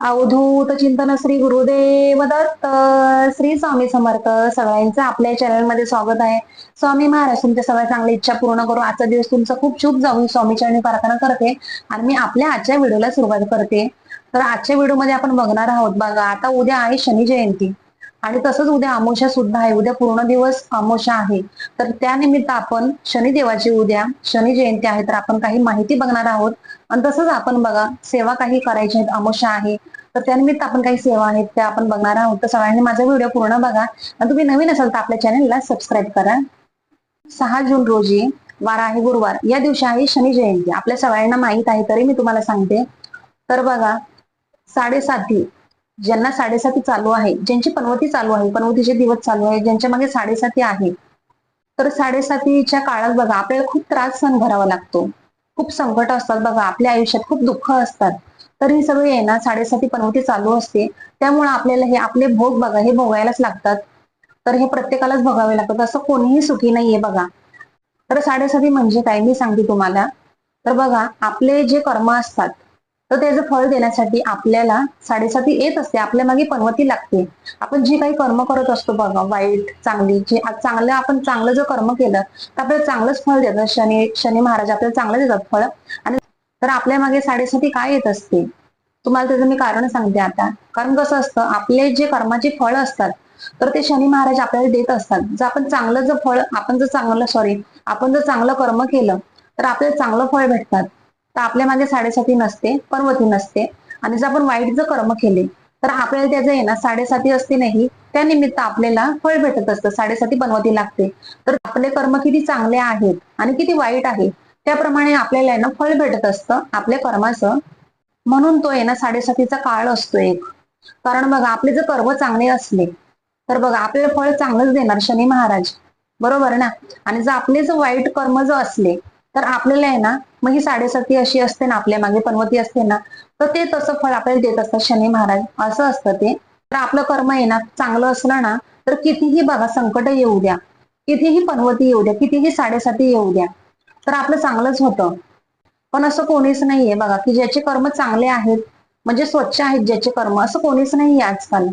अवधूत चिंतन श्री गुरुदेव दत्त श्री स्वामी समर्थ सगळ्यांचं आपल्या चॅनलमध्ये स्वागत आहे. स्वामी महाराज तुमच्या सगळ्या चांगल्या इच्छा पूर्ण करू. आजचा दिवस तुमचा खूप शुभ जाऊन स्वामी चरणी प्रार्थना करते आणि मी आपल्या आजच्या व्हिडिओला सुरुवात करते. तर आजच्या व्हिडिओमध्ये आपण बघणार आहोत बघा आता उद्या आहे शनी जयंती. आणि तसंच उद्या अमावस्या सुद्धा आहे. उद्या पूर्ण दिवस अमावस्या आहे. तर त्यानिमित्त आपण शनिदेवाची उद्या शनी जयंती आहे तर आपण काही माहिती बघणार आहोत. आणि तसंच आपण बघा सेवा काही करायची आहेत अमावस्या आहे. तर त्यानिमित्त आपण काही सेवा आहेत त्या आपण बघणार आहोत. तर सगळ्यांनी माझा व्हिडिओ पूर्ण बघा. आणि तुम्ही नवीन असाल तर आपल्या चॅनलला सबस्क्राईब करा. सहा जून रोजी वार आहे गुरुवार. या दिवशी आहे शनी जयंती. आपल्या सगळ्यांना माहीत आहे तरी मी तुम्हाला सांगते. तर बघा साडेसाती ज्यांना साडेसाती चालू आहे ज्यांची पनवती चालू आहे पनवतीचे दिवस चालू आहे ज्यांच्या मागे साडेसाती आहे तर साडेसातीच्या काळात बघा आपल्याला खूप त्रास सहन करावा लागतो. खूप संकट असतात बघा आपल्या आयुष्यात खूप दुःख असतात. तर ही सगळी आहे ना साडेसाती पनवती चालू असते. त्यामुळे आपल्याला हे आपले भोग बघा हे भोगायलाच लागतात. तर हे प्रत्येकालाच भोगावे लागतात. असं कोणीही सुखी नाहीये बघा. तर साडेसाती म्हणजे काय? मी सांगते तुम्हाला. तर बघा आपले जे कर्म असतात तर त्याचं फळ देण्यासाठी आपल्याला साडेसाती येत असते आपल्या मागे पनवती लागते. आपण जे काही कर्म करत असतो बघा वाईट चांगली जे चांगलं आपण चांगलं जर कर्म केलं तर आपल्याला चांगलंच फळ देतात. शनी शनी महाराज आपल्याला चांगलं देतात फळ. आणि तर आपल्या मागे साडेसाती काय येत असते? तुम्हाला त्याचं मी कारण सांगते आता. कारण कसं असतं आपले जे कर्माचे फळ असतात तर ते शनी महाराज आपल्याला देत असतात. जर आपण चांगलं जर फळ आपण जर चांगलं सॉरी आपण जर चांगलं कर्म केलं तर आपल्याला चांगलं फळ भेटतात. तर आपल्या मागे साडेसाती नसते पर्वती नसते. आणि जर आपण वाईट जर कर्म केले तर आपल्याला त्याचं आहे ना साडेसाती असते नाही त्या निमित्त आपल्याला फळ भेटत असतं. साडेसाती बनवती लागते. तर आपले कर्म किती चांगले आहेत आणि किती वाईट आहे त्याप्रमाणे आपल्याला आहे ना फळ भेटत असतं. आपल्या कर्माचं. म्हणून तो आहे ना साडेसातीचा काळ असतो एक. कारण बघा आपले जर कर्म चांगले असले तर बघा आपल्याला फळ चांगलंच देणार शनी महाराज. बरोबर ना? आणि जर आपले जर वाईट कर्म जर असले तर आपल्याला आहे ना मग ही साडेसाती अशी असते ना आपल्या मागे पर्वती असते ना तर ते तसं फळ आपल्याला देत असतात शनी महाराज. असं असतं ते. तर आपलं कर्म आहे ना चांगलं असलं ना तर कितीही बघा संकट येऊ द्या. कितीही पर्वती येऊ द्या कितीही साडेसाती येऊ द्या तर आपलं चांगलंच होतं. पण असं कोणीच नाहीये बघा की ज्याचे कर्म चांगले आहेत म्हणजे स्वच्छ आहेत ज्याचे कर्म असं कोणीच नाहीये आजकाल.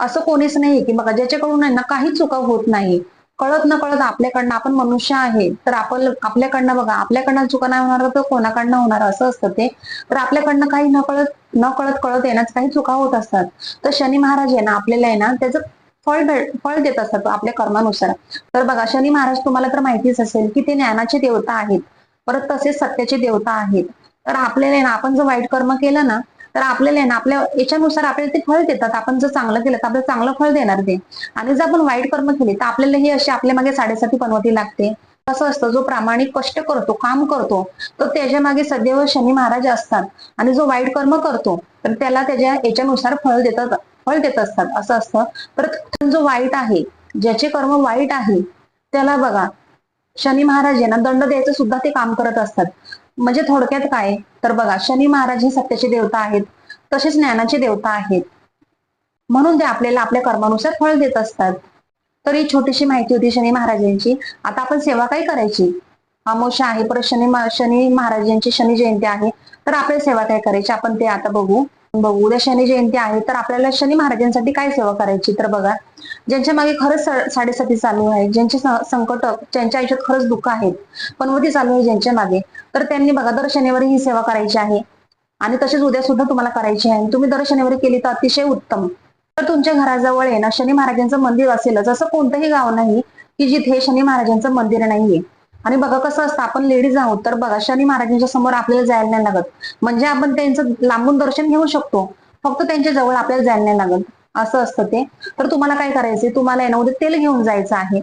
असं कोणीच नाहीये की बघा ज्याच्याकडून आहे ना काही चुका होत नाही. कळत न कळत आपल्याकडनं आपण मनुष्य आहे तर आपण आपल्याकडनं बघा आपल्याकडनं चुका नाही होणार तर कोणाकडनं होणार? असं असतं ते. तर आपल्याकडनं काही न कळत न कळत कळत येण्याच काही चुका होत असतात. तर शनी महाराज आहे ना आपल्याला आहे ना त्याचं फळ फळ देत असतात आपल्या कर्मानुसार. तर बघा शनी महाराज तुम्हाला तर माहितीच असेल की ते ज्ञानाचे देवता आहेत. परत तसेच सत्याचे देवता आहेत. तर आपल्याला आहे ना आपण जर वाईट कर्म केलं ना तर आपल्याला आहे ना आपल्या याच्यानुसार आपल्याला ते फळ देतात. आपण जर चांगलं केलं तर आपल्याला चांगलं फळ देणार ते. आणि जर आपण वाईट कर्म केले तर आपल्याला ही अशी आपल्या मागे साडेसाती बनवती लागते. कसं असतं जो प्रामाणिक कष्ट करतो काम करतो तर त्याच्यामागे सदैव शनी महाराज असतात. आणि जो वाईट कर्म करतो तर त्याला त्याच्या याच्यानुसार फळ देतात फळ देत असतात. असं असतं. तर जो वाईट आहे ज्याचे कर्म वाईट आहे त्याला बघा शनी महाराज यांना दंड द्यायचं सुद्धा ते काम करत असतात. म्हणजे थोडक्यात काय? तर बघा शनी महाराज हे सत्याचे देवता आहेत तसेच ज्ञानाचे देवता आहेत. म्हणून ते आपल्याला आपल्या कर्मानुसार फळ देत असतात. तर ही छोटीशी माहिती होती शनी महाराजांची. आता आपण सेवा काय करायची? अमोशा आहे परत शनी शनी महाराजांची शनी जयंती आहे. तर आपल्याला सेवा काय करायची? आपण ते आता बघू. बघू. उद्या शनी जयंती आहे तर आपल्याला शनी महाराजांसाठी काय सेवा करायची तर बघा. ज्यांच्या मागे खरंच साडेसाती चालू आहे ज्यांचे संकट ज्यांच्या आयुष्यात खरंच दुःख आहेत पनवती चालू आहे ज्यांच्या मागे तर त्यांनी बघा दर शनिवारी ही सेवा करायची आहे. आणि तसेच उद्या सुद्धा तुम्हाला करायची आहे. तुम्ही दर शनिवारी केली तर अतिशय उत्तम. तर तुमच्या घराजवळ आहे ना शनी महाराजांचं मंदिर असेलच असं कोणतंही गाव नाही की जिथे शनी महाराजांचं मंदिर नाहीये. आणि बघा कसं असतं आपण लेडीज आहोत तर बघा शनी महाराजांच्या समोर आपल्याला जायला नाही लागत. म्हणजे आपण त्यांचं लांबून दर्शन घेऊ शकतो. फक्त त्यांच्या जवळ आपल्याला जायला नाही लागत. असं असतं ते. तर तुम्हाला काय करायचंय? तुम्हाला आहे ना उद्या तेल घेऊन जायचं आहे.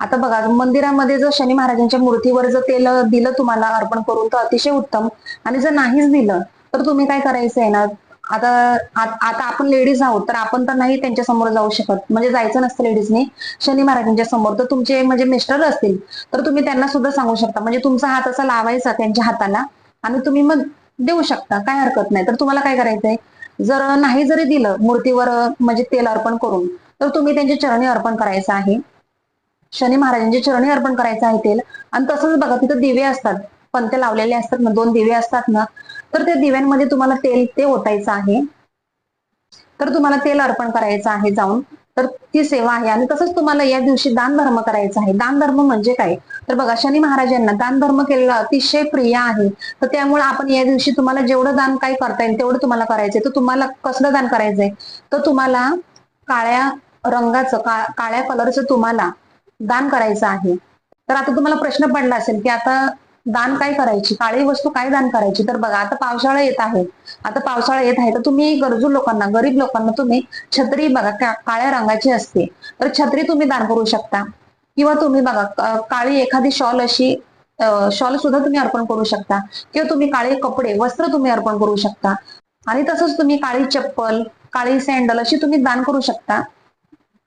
आता बघा मंदिरामध्ये जर शनी महाराजांच्या मूर्तीवर जर तेल दिलं तुम्हाला अर्पण करून तर अतिशय उत्तम. आणि जर नाहीच दिलं तर तुम्ही काय करायचं ना आता आता आपण लेडीज आहोत तर आपण तर नाही त्यांच्यासमोर जाऊ शकत. म्हणजे जायचं नसतं लेडीजने शनी महाराजांच्या समोर. तर तुमचे म्हणजे मिस्टर असतील. तर तुम्ही त्यांना सुद्धा सांगू शकता. म्हणजे तुमचा हात असा लावायचा त्यांच्या हाताला आणि तुम्ही मग देऊ शकता. काय हरकत नाही. तर तुम्हाला काय करायचंय? जर नाही जरी दिलं मूर्तीवर म्हणजे तेल अर्पण करून तर तुम्ही त्यांचे चरणी अर्पण करायचं आहे. शनी महाराजांचे चरणी अर्पण करायचं आहे तेल. आणि तसंच बघा तिथं दिवे असतात. पंते लावलेले असतात ना दोन दिवे असतात ना. तर त्या दिव्यांमध्ये तुम्हाला तेल ते ओतायचं आहे. तर तुम्हाला तेल अर्पण करायचं आहे जाऊन. तर ती सेवा आहे. आणि तसंच तुम्हाला या दिवशी दान धर्म करायचा आहे. दान धर्म म्हणजे काय? तर बघा शनी महाराजांना दान धर्म केलेला अतिशय प्रिय आहे. तर त्यामुळे आपण या दिवशी तुम्हाला जेवढं दान काय करता येईल तेवढं तुम्हाला करायचंय. तर तुम्हाला कसलं दान करायचंय? तर तुम्हाला काळ्या रंगाचं का, काळ्या कलरचं तुम्हाला दान करायचं आहे. तर आता तुम्हाला प्रश्न पडला असेल की आता दान काय करायची? काळी वस्तू काय दान करायची? तर बघा आता पावसाळा येत आहे. आता पावसाळा येत आहे तर तुम्ही गरजू लोकांना गरीब लोकांना तुम्ही छत्री बघा काळ्या रंगाची असते. तर छत्री तुम्ही दान करू शकता. किंवा तुम्ही बघा काळी एखादी शॉल अशी शॉल सुद्धा तुम्ही अर्पण करू शकता. किंवा तुम्ही काळे कपडे वस्त्र तुम्ही अर्पण करू शकता. आणि तसंच तुम्ही काळी चप्पल काळी सँडल अशी तुम्ही दान करू शकता.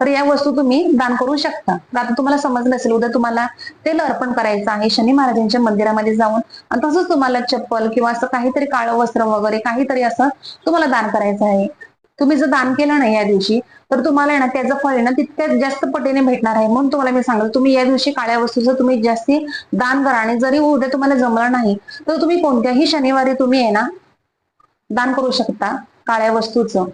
तर या वस्तू तुम्ही दान करू शकता. तर आता तुम्हाला समजलं असेल उद्या तुम्हाला तेल अर्पण करायचं आहे शनी महाराजांच्या मंदिरामध्ये जाऊन. आणि तसंच तुम्हाला चप्पल किंवा असं काहीतरी काळं वस्त्र वगैरे काहीतरी असं तुम्हाला दान करायचं आहे. तुम्ही जर दान केलं ना या दिवशी तर तुम्हाला आहे ना त्याचं फळ आहे ना तितक्यात जास्त पटीने भेटणार आहे. म्हणून तुम्हाला मी सांगेल तुम्ही या दिवशी काळ्या वस्तूचं तुम्ही जास्ती दान करा. आणि जरी उद्या तुम्हाला जमलं नाही तर तुम्ही कोणत्याही शनिवारी तुम्ही आहे ना दान करू शकता काळ्या वस्तूचं.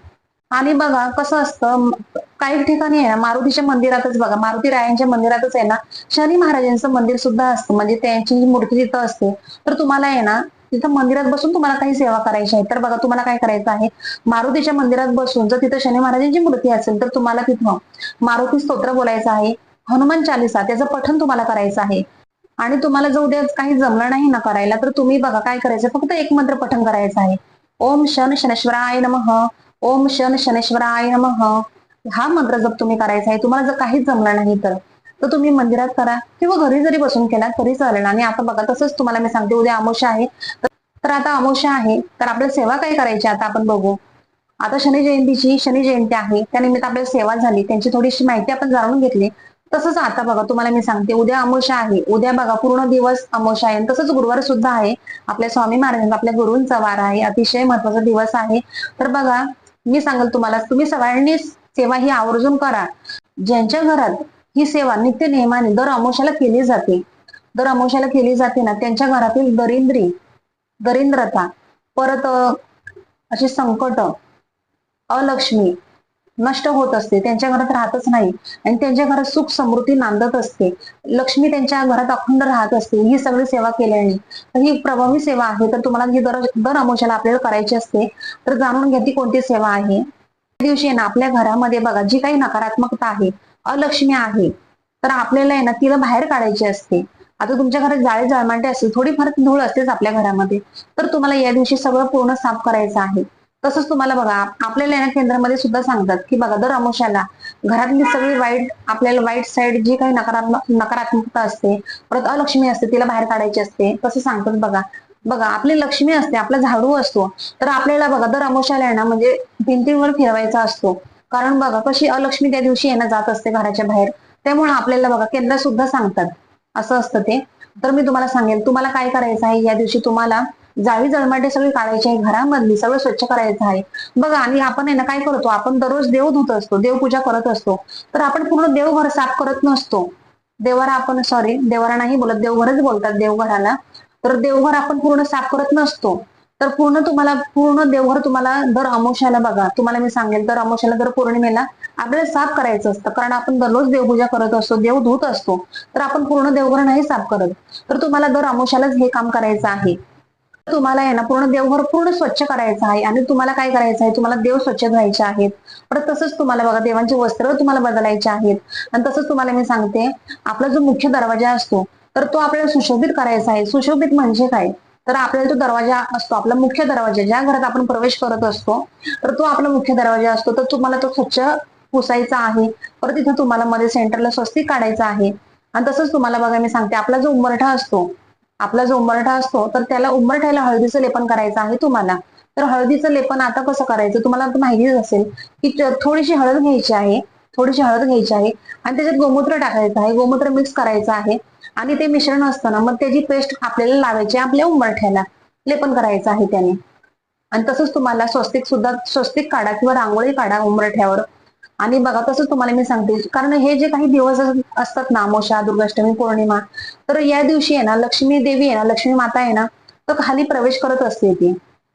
आणि बघा कसं असतं काही ठिकाणी आहे ना मारुतीच्या मंदिरातच बघा मारुती रायांच्या मंदिरातच आहे ना शनी महाराजांचं मंदिर सुद्धा असतं. म्हणजे त्यांची मूर्ती तिथं असते. तर तुम्हाला आहे ना तिथं मंदिरात बसून तुम्हाला काही सेवा करायची आहे. तर बघा तुम्हाला काय करायचं आहे? मारुतीच्या मंदिरात बसून जर तिथं शनी महाराजांची मूर्ती असेल तर तुम्हाला तिथं मारुती स्तोत्र बोलायचं आहे. हनुमान चालिसा त्याचं पठण तुम्हाला करायचं आहे. आणि तुम्हाला जर उद्या काही जमलं नाही ना करायला तर तुम्ही बघा काय करायचं फक्त एक मंत्र पठण करायचं आहे. ओम शन शनेश्वराय नमः. ओम शन शनेश्वराय नमः. हा मंत्र जप तुम्ही करायचा आहे तुम्हाला जर काहीच जमलं नाही तर तर तुम्ही मंदिरात करा किंवा घरी जरी बसून केला तरी चालेल. आणि आता बघा तसंच तुम्हाला मी सांगते उद्या अमोशा आहे. तर- आता अमोशा आहे तर आपल्याला सेवा काय करायची आता आपण बघू. आता शनी जयंतीची शनी जयंती आहे त्यानिमित्त आपल्याला सेवा झाली त्यांची थोडीशी माहिती आपण जाणून घेतली. तसंच आता बघा तुम्हाला मी सांगते उद्या अमोशा आहे. उद्या बघा पूर्ण दिवस अमोशा आहे. तसंच गुरुवार सुद्धा आहे. आपल्या स्वामी महाराजांचा आपल्या गुरुंचा वार आहे. अतिशय महत्त्वाचा दिवस आहे. तर बघा मी सांगेल तुम्हाला तुम्ही सगळ्यांनीच सेवा ही आवर्जून करा. ज्यांच्या घरात ही सेवा नित्य नियमाने दर अमोशाला केली जाते दर अमोशाला केली जाते ना त्यांच्या घरातील दरिद्री दरिद्रता परत अशी संकट अलक्ष्मी नष्ट होत असते त्यांच्या घरात राहतच नाही आणि त्यांच्या घरात सुख समृद्धी नांदत असते. लक्ष्मी त्यांच्या घरात अखंड राहत असते ही सगळी सेवा केल्याने. तर ही प्रभावी सेवा आहे तर तुम्हाला ही दर दर अमोशाला आपल्याला करायची असते. तर जाणून घ्या ती कोणती सेवा आहे. दिवशी ना आपल्या घरामध्ये बघा जी काही नकारात्मकता आहे अलक्ष्मी आहे तर आपल्याला आहे ना तिला बाहेर काढायची असते. आता तुमच्या घरात जाळे जळमाटे असतील थोडीफार धूळ असतेच आपल्या घरामध्ये तर तुम्हाला या दिवशी सगळं पूर्ण साफ करायचं आहे. तसंच तुम्हाला बघा आपल्याला या केंद्रामध्ये सुद्धा सांगतात की बघा दर अमोशाला घरातली सगळी वाईट आपल्याला वाईट साईड जी काही नकारात्मक नकारात्मकता असते परत अलक्ष्मी असते तिला बाहेर काढायची असते तसं सांगतात बघा. बघा आपली लक्ष्मी असते आपला झाडू असतो. तर आपल्याला बघा दर अमोशाला आहे ना म्हणजे भिंतीवर फिरवायचा असतो. कारण बघा कशी अलक्ष्मी त्या दिवशी येणं जात असते घराच्या बाहेर. त्यामुळे आपल्याला बघा केंद्र सुद्धा सांगतात. असं असतं ते. तर मी तुम्हाला सांगेल तुम्हाला काय करायचं आहे या दिवशी तुम्हाला जाळी जळमाटे सगळी काढायची आहे घरामधली सगळं स्वच्छ करायचं आहे. बघा आणि आपण आहे ना काय करतो आपण दररोज देव धुत असतो देवपूजा करत असतो. तर आपण पूर्ण देवघर साफ करत नसतो. देवारा आपण सॉरी देवारा नाही बोलत देवघरच बोलतात देवघराला. तर देवघर आपण पूर्ण साफ करत नसतो. तर पूर्ण तुम्हाला पूर्ण देवघर तुम्हाला दर अमोशाला बघा. तुम्हाला मी सांगेल दर अमोशाला दर पौर्णिमेला आपल्याला साफ करायचं असतं. कारण आपण दररोज देवपूजा करत असतो देव धुत असतो. तर आपण पूर्ण देवघर नाही साफ करत. तर तुम्हाला दर अमोशालाच हे काम करायचं आहे. तुम्हाला आहे ना पूर्ण देवघर पूर्ण स्वच्छ करायचं आहे. आणि तुम्हाला काय करायचं आहे? तुम्हाला देव स्वच्छ धुवायचे आहेत. परत तसंच तुम्हाला बघा देवांचे वस्त्र तुम्हाला बदलायचे आहेत. आणि तसंच तुम्हाला मी सांगते आपला जो मुख्य दरवाजा असतो तर तो आपल्याला सुशोभित करायचा आहे. सुशोभित म्हणजे काय? तर आपल्याला तो दरवाजा असतो. आपला मुख्य दरवाजा ज्या घरात आपण प्रवेश करत असतो तर तो आपला मुख्य दरवाजा असतो. तर तुम्हाला तो स्वच्छ पुसायचा आहे. परत तिथं तुम्हाला मध्ये सेंटरला स्वस्तिक काढायचा आहे. आणि तसंच तुम्हाला बघा मी सांगते. आपला जो उंबरठा असतो आपला जो उंबरठा असतो तर त्याला उंबरठ्याला हळदीचं लेपन करायचं आहे तुम्हाला. तर हळदीचं लेपन आता कसं करायचं? तुम्हाला माहितीच असेल की थोडीशी हळद घ्यायची आहे. थोडीशी हळद घ्यायची आहे आणि त्याच्यात गोमूत्र टाकायचं आहे. गोमूत्र मिक्स करायचं आहे. आणि ते मिश्रण असतं ना मग त्याची पेस्ट आपल्याला लावायची आपल्या उंबरठ्याला. लेपन करायचं आहे त्याने. आणि तसंच तुम्हाला स्वस्तिक सुद्धा स्वस्तिक काढा किंवा रांगोळी काढा उंबरठ्यावर. आणि बघा तसंच तुम्हाला मी सांगते. कारण हे जे काही दिवस असतात ना अमावस्या दुर्गाष्टमी पौर्णिमा तर या दिवशी आहे ना लक्ष्मी देवी आहे ना लक्ष्मी माता आहे ना तर खाली प्रवेश करत असते ती.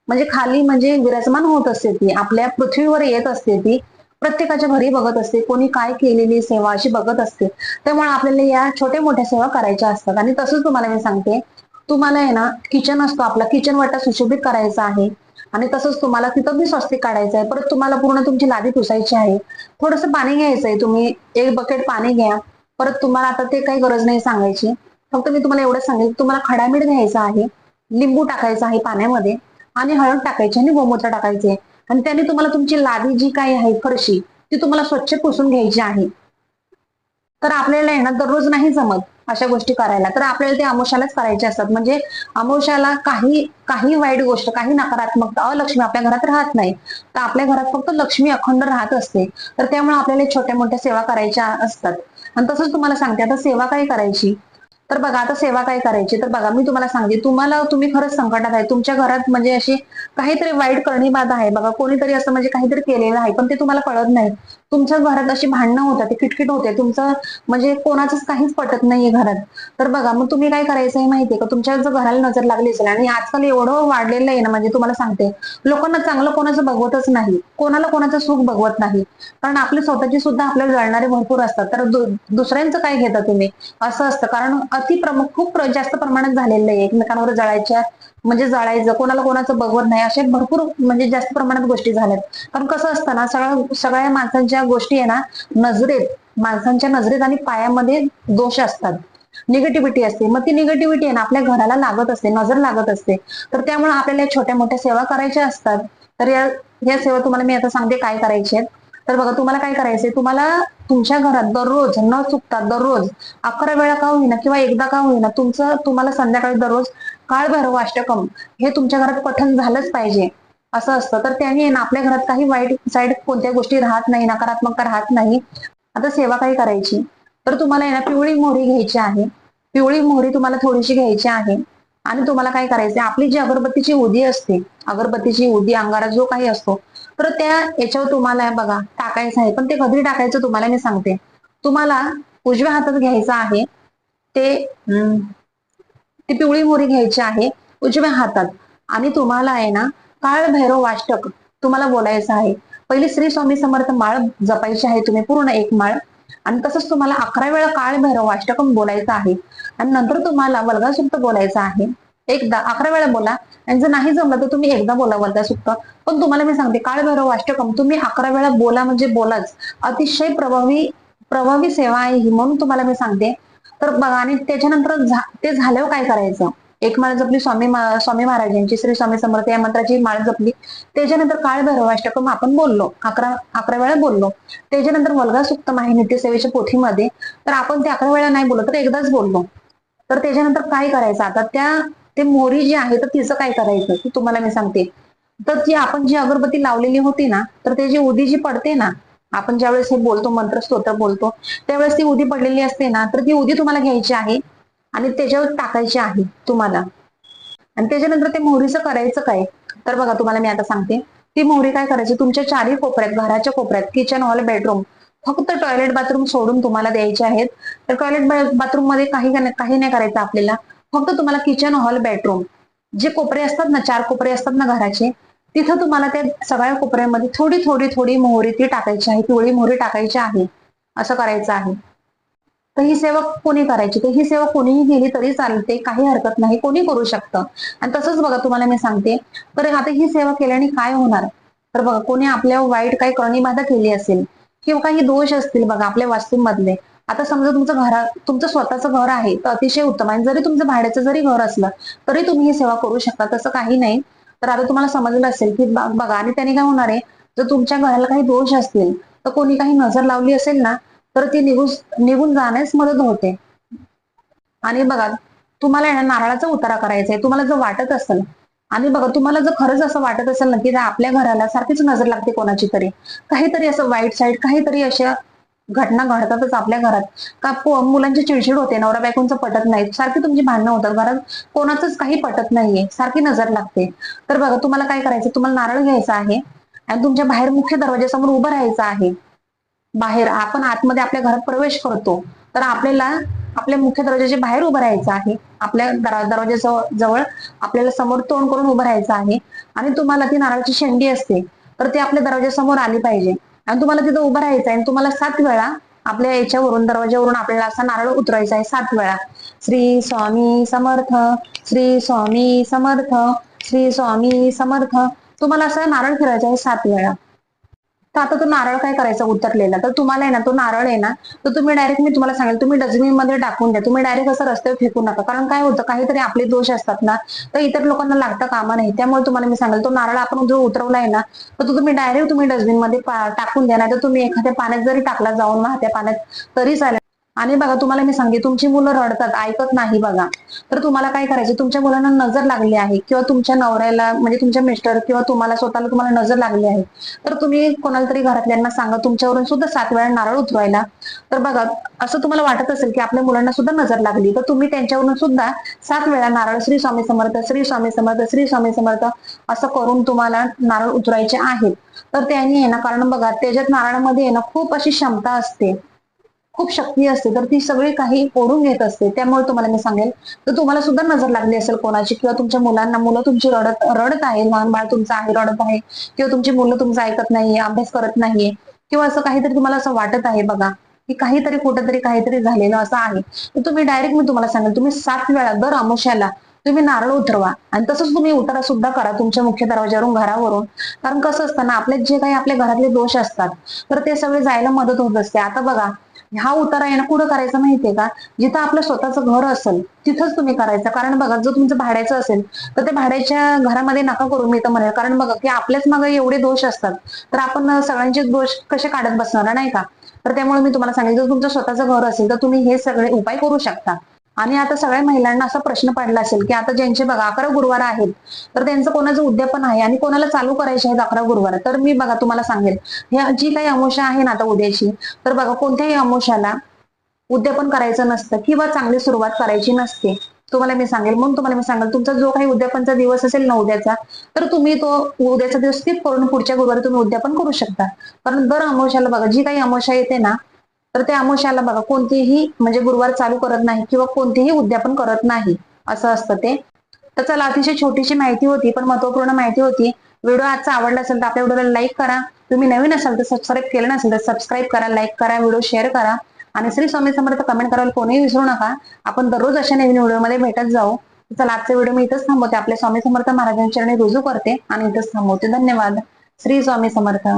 म्हणजे खाली म्हणजे विराजमान होत असते ती. आपल्या पृथ्वीवर येत असते ती. प्रत्येकाच्या घरी बघत असते. कोणी काय केलेली सेवा अशी बघत असते. त्यामुळे आपल्याला या छोट्या मोठ्या सेवा करायच्या असतात. आणि तसंच तुम्हाला मी सांगते. तुम्हाला आहे ना किचन असतो आपला. किचन वाटा सुशोभित करायचा आहे. आणि तसंच तुम्हाला तिथं बी स्वस्तिक काढायचं आहे. परत तुम्हाला पूर्ण तुमची लादी पुसायची आहे. थोडस पाणी घ्यायचं आहे तुम्ही. एक बकेट पाणी घ्या. परत तुम्हाला आता ते काही गरज नाही सांगायची. फक्त मी तुम्हाला एवढं सांगेल तुम्हाला खडा मीठ घ्यायचा आहे. लिंबू टाकायचा आहे पाण्यामध्ये. आणि हळद टाकायची आणि गोमूत्र टाकायचे. आणि त्याने तुम्हाला तुमची लादी जी काही आहे फरशी ती तुम्हाला स्वच्छ पुसून घ्यायची आहे. तर आपल्याला येणार ना दररोज नाही जमत अशा गोष्टी करायला. तर आपल्याला ते अमोशालाच करायचे असतात. म्हणजे अमोशाला काही काही वाईट गोष्ट काही नकारात्मक अलक्ष्मी आपल्या घरात राहत नाही. तर आपल्या घरात फक्त लक्ष्मी अखंड राहत असते. तर त्यामुळे आपल्याला छोट्या मोठ्या सेवा करायच्या असतात. आणि तसंच तुम्हाला सांगते आता सेवा काय करायची? तर बघा आता सेवा काय करायची? तर बघा मी तुम्हाला सांगते. तुम्हाला तुम्ही खरंच संकटात आहे. तुमच्या घरात म्हणजे अशी काहीतरी वाईट करणी बाधा आहे. बघा कोणीतरी असं म्हणजे काहीतरी केलेलं आहे पण ते तुम्हाला कळत नाही. तुमच्या घरात अशी भांडणं होतात ते किटकिट होते. तुमचं म्हणजे कोणाचंच काहीच पटत नाहीये घरात. तर बघा मग तुम्ही काय करायचं आहे माहितीये का? तुमच्या जर घराला नजर लागली असेल आणि आजकाल एवढं वाढलेलं आहे ना म्हणजे तुम्हाला सांगते लोकांना चांगलं कोणाचं बघवतच नाही. कोणाला कोणाचं सुख बघवत नाही. कारण आपली स्वतःची सुद्धा आपल्याला जळणारे भरपूर असतात. तर दुसऱ्यांचं काय घेता तुम्ही? असं असतं. कारण अति प्रमुख खूप जास्त प्रमाणात झालेलं आहे. एकमेकांवर जळायच्या म्हणजे जळायचं कोणाला कोणाचं बघवत नाही असे भरपूर म्हणजे जास्त प्रमाणात गोष्टी झाल्यात. कारण कसं असतं ना सगळ्या सगळ्या माणसांच्या गोष्टी आहे ना नजरेत माणसांच्या नजरेत आणि पायामध्ये दोष असतात. निगेटिव्हिटी असते. मग ती निगेटिव्हिटी आहे ना आपल्या घराला लागत असते नजर लागत असते. तर त्यामुळे आपल्याला या छोट्या मोठ्या सेवा करायच्या असतात. तर या या सेवा तुम्हाला मी आता सांगते काय करायचे आहेत. तर बघा तुम्हाला काय करायचंय? तुम्हाला तुमच्या घरात दररोज न चुकता दररोज अकरा वेळा का होईना किंवा एकदा का होईना तुमचं तुम्हाला संध्याकाळी दररोज काळ भैरव अष्टकम हे तुमच्या घरात पठण झालंच पाहिजे. असं असतं. तर त्याने ना आपल्या घरात काही वाईट साईड कोणत्या गोष्टी राहत नाही नकारात्मक राहत नाही. आता सेवा काही करायची. तर तुम्हाला आहे ना पिवळी मोहरी घ्यायची आहे. पिवळी मोहरी तुम्हाला थोडीशी घ्यायची आहे. आणि तुम्हाला काय करायचं आपली जी अगरबत्तीची उदी असते अगरबत्तीची उदी अंगारा जो काही असतो तर त्या याच्यावर तुम्हाला बघा टाकायचं आहे. पण ते कधी टाकायचं तुम्हाला मी सांगते. तुम्हाला उजव्या हातात घ्यायचं आहे ते ती पिवळी मोरी घ्यायची आहे उजव्या हातात. आणि तुम्हाला आहे ना काळ भैरव वाष्टक तुम्हाला बोलायचं आहे. पहिली श्री स्वामी समर्थ माळ जपायची आहे तुम्ही पूर्ण एक माळ. आणि तसंच तुम्हाला अकरा वेळा काळ भैरव वाष्टकम बोलायचं आहे. आणि नंतर तुम्हाला वल्गा सुक्त बोलायचं आहे. एकदा अकरा वेळा बोला. आणि जर नाही जमलं तर तुम्ही एकदा बोला वल्गा सुक्त पण तुम्हाला मी सांगते काळ भैरव वाष्टकम तुम्ही अकरा वेळा बोला म्हणजे बोलाच. अतिशय प्रभावी प्रभावी सेवा आहे ही म्हणून तुम्हाला मी सांगते. तर बघा आणि त्याच्यानंतर झा- ते झाल्यावर काय करायचं? एक माळ जपली स्वामी स्वामी महाराजांची श्री स्वामी समर्थ या मंत्राची माळ जपली. त्याच्यानंतर काळ भैरवाष्टकम आपण बोललो. अकरा अकरा वेळा बोललो. त्याच्यानंतर वल्गा सुक्त आहे नित्यसेवेच्या पोथीमध्ये तर आपण ते अकरा वेळा नाही बोललो तर एकदाच बोललो. तर त्याच्यानंतर काय करायचं? आता त्या ते मोरी जी आहे तर तिचं काय करायचं? ती तुम्हाला मी सांगते. तर ती आपण जी अगरबत्ती लावलेली होती ना तर त्याची उदी जी पडते ना आपण ज्यावेळेस हे बोलतो मंत्र स्तोत्र बोलतो त्यावेळेस ती उदी पडलेली असते ना तर ती उदी तुम्हाला घ्यायची आहे. आणि त्याच्यावर टाकायचे आहे तुम्हाला. आणि त्याच्यानंतर ते मोहरीचं करायचं काय? तर बघा तुम्हाला मी आता सांगते. ती मोहरी काय करायची? तुमच्या चारही कोपऱ्यात घराच्या कोपऱ्यात किचन हॉल बेडरूम फक्त टॉयलेट बाथरूम सोडून तुम्हाला द्यायचे आहेत. तर टॉयलेट बाथरूममध्ये काही काही नाही करायचं आपल्याला. फक्त तुम्हाला किचन हॉल बेडरूम जे कोपरे असतात ना चार कोपरे असतात ना घराचे तिथं तुम्हाला त्या सगळ्या कोपऱ्यामध्ये थोडी थोडी थोडी मोहरी ती टाकायची आहे. पिवळी मोहरी टाकायची आहे. असं करायचं आहे. तर ही सेवा कोणी करायची? तर ही सेवा कोणीही केली तरी चालते काही हरकत नाही कोणी करू शकतं. आणि तसंच बघा तुम्हाला मी सांगते. तर आता ही सेवा केल्याने काय होणार? तर बघा कोणी आपल्या वाईट काही करणीबाधा केली असेल किंवा काही दोष असतील बघा आपल्या वास्तूमधले. आता समजा तुमचं घरा तुमचं स्वतःचं घर आहे तर अतिशय उत्तम. आहे जरी तुमचं भाड्याचं जरी घर असलं तरी तुम्ही ही सेवा करू शकता. तसं काही नाही. तर आता तुम्हाला समजलं असेल की बघा आणि त्याने काय होणार आहे? जर तुमच्या घराला काही दोष असतील तर कोणी काही नजर लावली असेल ना तर ती निघून निघून जाण्यास मदत होते. आणि बघा तुम्हाला आहे नारळाचा उतारा करायचा आहे तुम्हाला जर वाटत असेल आणि बघा तुम्हाला जर खरंच असं वाटत असेल ना की आपल्या घराला सारखीच नजर लागते कोणाची तरी काहीतरी असं वाईट साईड काहीतरी अशा घटना घडतातच आपल्या घरात. का मुलांची चिडचिड होते नवरा बायकोंचं पटत नाही सारखी तुमची भांडणं होतात घरात कोणाचंच काही पटत नाहीये सारखी नजर लागते. तर बघा तुम्हाला काय करायचं तुम्हाला नारळ घ्यायचा आहे आणि तुमच्या बाहेर मुख्य दरवाजासमोर उभं राहायचं आहे. बाहेर आपण आतमध्ये आपल्या घरात प्रवेश करतो तर आपल्याला आपल्या मुख्य दरवाजाच्या बाहेर उभं राहायचं आहे. आपल्या दरा- दरवाजाजवळ जवळ आपल्याला समोर तोंड करून उभं राहायचं आहे. आणि तुम्हाला ती नारळाची शेंडी असते तर ती आपल्या दरवाजासमोर आली पाहिजे. आणि तुम्हाला तिथं उभं राहायचं आहे आणि तुम्हाला सात वेळा आपल्या याच्यावरून दरवाज्यावरून आपल्याला असा नारळ उतरायचा आहे सात वेळा. श्री स्वामी समर्थ श्री स्वामी समर्थ श्री स्वामी समर्थ. तुम्हाला असं नारळ फिरायचा आहे सात वेळा. तर आता तो नारळ काय करायचा? उतरलेला. तर तुम्हाला आहे ना तो नारळ आहे ना तर तुम्ही डायरेक्ट मी तुम्हाला सांगेल तुम्ही डस्टबिनमध्ये टाकून द्या. तुम्ही डायरेक्ट असं रस्त्यावर फेकू नका. कारण काय होतं काहीतरी आपले दोष असतात ना तर इतर लोकांना लागता कामा नाही. त्यामुळे तुम्हाला मी सांगेल तो नारळ आपण जो उतरवलाय ना तर तो तुम्ही डायरेक्ट तुम्ही डस्टबिनमध्ये टाकून द्या. नाही तर तुम्ही एखाद्या पाण्यात जरी टाकला जाऊन वाहत्या पाण्यात तरी चालेल. आणि बघा तुम्हाला मी सांगते तुमची मुलं रडतात ऐकत नाही बघा. तर तुम्हाला काय करायचं तुमच्या मुलांना नजर लागली आहे किंवा तुमच्या नवऱ्याला म्हणजे तुमच्या मिस्टर किंवा तुम्हाला स्वतःला तुम्हाला नजर लागली आहे. तर तुम्ही कोणाला तरी घरातल्यांना सांगा तुमच्यावरून सुद्धा सात वेळा नारळ उतरवायला. तर बघा असं तुम्हाला वाटत असेल की आपल्या मुलांना सुद्धा नजर लागली तर तुम्ही त्यांच्यावरून सुद्धा सात वेळा नारळ श्री स्वामी समर्थ श्री स्वामी समर्थ श्री स्वामी समर्थ असं करून तुम्हाला नारळ उतरायचे आहेत. तर त्यांनी आहे ना कारण बघा त्याच्यात नारळामध्ये आहे ना खूप अशी क्षमता असते. खूप शक्ती असते. तर ती सगळी काही ओढून घेत असते. त्यामुळे तुम्हाला मी सांगेल. तर तुम्हाला सुद्धा नजर लागली असेल कोणाची किंवा तुमच्या मुलांना मुलं तुमची रडत रडत आहे. लहान बाळ तुमचं आहे रडत आहे. किंवा तुमची मुलं तुमचं ऐकत नाहीये अभ्यास करत नाहीये. किंवा असं काहीतरी तुम्हाला असं वाटत आहे बघा की काहीतरी कुठेतरी काहीतरी झालेलं असं आहे. तर तुम्ही डायरेक्ट मी तुम्हाला सांगेल तुम्ही सात वेळा दर अमुष्याला तुम्ही नारळ उतरवा. आणि तसंच तुम्ही उतारा सुद्धा करा तुमच्या मुख्य दरवाज्यावरून घरावरून. कारण कसं असतं ना आपले जे काही आपल्या घरातले दोष असतात तर ते सगळे जायला मदत होत असते. आता बघा हा उतारा येणं कुठं करायचं माहितीये का? जिथं आपलं स्वतःचं घर असेल तिथंच तुम्ही करायचं. कारण बघा जर तुमचं भाड्याचं असेल तर ते भाड्याच्या घरामध्ये नका करू मी तर म्हणेल. कारण बघा की आपल्याच मागे एवढे दोष असतात. तर आपण सगळ्यांचे दोष कसे काढत बसणार नाही का? तर त्यामुळे मी तुम्हाला सांगितलं जर तुमचं स्वतःचं घर असेल तर तुम्ही हे सगळे उपाय करू शकता. आणि आता सगळ्या महिलांना असा प्रश्न पडला असेल की आता ज्यांचे बघा अकरा गुरुवार आहेत तर त्यांचं कोणाचं उद्यापन आहे आणि कोणाला चालू करायचे आहेत अकरा गुरुवार? तर मी बघा तुम्हाला सांगेल ह्या जी काही अमोशा आहे ना आता उद्याची तर बघा कोणत्याही अमोशाला उद्यापन करायचं नसतं किंवा चांगली सुरुवात करायची नसते. तुम्हाला मी सांगेल म्हणून तुम्हाला मी सांगेल तुमचा जो काही उद्यापनचा दिवस असेल ना उद्याचा तर तुम्ही तो उद्याचा दिवस स्किप करून पुढच्या गुरुवारी तुम्ही उद्यापन करू शकता. कारण दर अमोशाला बघा जी काही अमोशा येते ना तर त्या अमोशाला बघा कोणतीही म्हणजे गुरुवार चालू करत नाही किंवा कोणतेही उद्यापन करत नाही असं असतं ते. तर चला अतिशय छोटीशी माहिती होती पण महत्त्वपूर्ण माहिती होती. व्हिडिओ आजचा आवडला असेल तर आपल्या व्हिडिओला लाईक करा. तुम्ही नवीन असाल तर सबस्क्राईब केलं नसेल तर सबस्क्राईब करा लाईक करा व्हिडिओ शेअर करा. आणि श्री स्वामी समर्थ कमेंट करायला कोणीही विसरू नका. आपण दररोज अशा नवीन व्हिडिओमध्ये भेटत जाऊ. चला आजचा व्हिडिओ मी इथंच थांबवते. आपले स्वामी समर्थ महाराजांच्या चरणी रुजू करते आणि इथंच थांबवते. धन्यवाद. श्री स्वामी समर्थ.